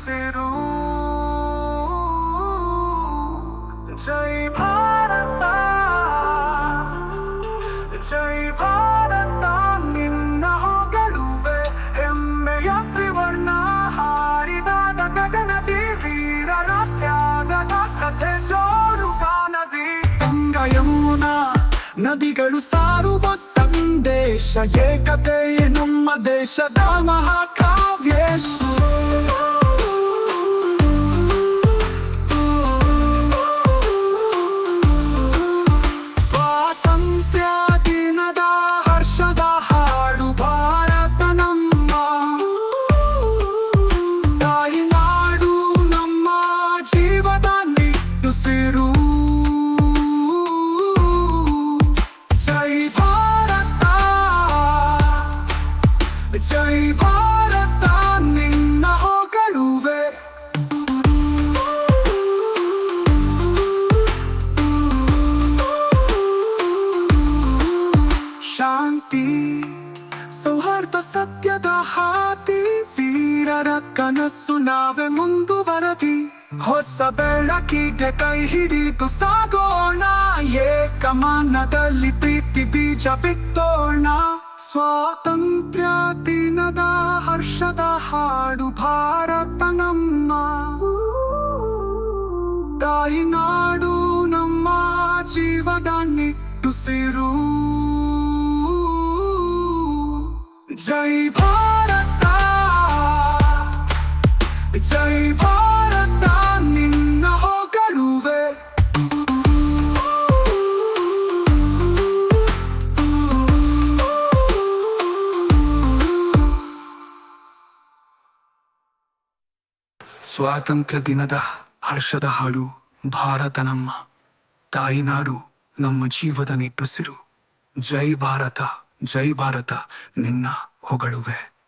ನಿಟ್ಟುಸಿರು ಜೈ ಭಾರತ. ಜೈ ಭಾರತ, ನಿನ್ನ ಹೊಗಳುವೆ. ಹೆಮ್ಮೆಯ ತ್ರಿವರ್ಣ ಹಾರಿದಾದ ಗಗನದಿ ವೀರರ ತ್ಯಾಗದ ಕಥೆ ಜೋರು ಕಾನದಿ ಗಂಗ ಯಮುನಾ ನದಿಗಳು ಸಾರುವ ಸಂದೇಶ, ಏಕತೆಯೇ ನಮ್ಮ ದೇಶದ ಮಹಾಕಾವ್ಯ. ಸೌಹಾರ್ದ ಸತ್ಯದ ಹಾತಿ ವೀರರ ಕನಸು ನಾವೇ ಮುಂದುವರದಿ. ಹೊಸ ಬೆಳಕಿಗೆ ಕೈ ಹಿಡಿದು ಸಾಗೋಣ, ಏಕಮಾನದಲ್ಲಿ ಪ್ರೀತಿ ಬೀಜ ಬಿತ್ತೋಣ. ಸ್ವಾತಂತ್ರ್ಯ ದಿನದ ಹರ್ಷದ ಹಾಡು ಭಾರತ ನಮ್ಮ. ತಾಯಿನಾಡು ನಮ್ಮ ಜೀವದ ನಿಟ್ಟುಸಿರು ಜೈ ಭಾರತ ಜೈ ಭಾರತ, ನಿನ್ನ ಸ್ವಾತಂತ್ರ್ಯ ದಿನದ ಹರ್ಷದ ಹಾಡು, ಭಾರತ ನಮ್ಮ ತಾಯಿನಾಡು, ನಮ್ಮ ಜೀವದ ನಿಟ್ಟುಸಿರು. ಜೈ ಭಾರತ. ಜೈ ಭಾರತ ನಿನ್ನ ಹೊಗಳುವೆ.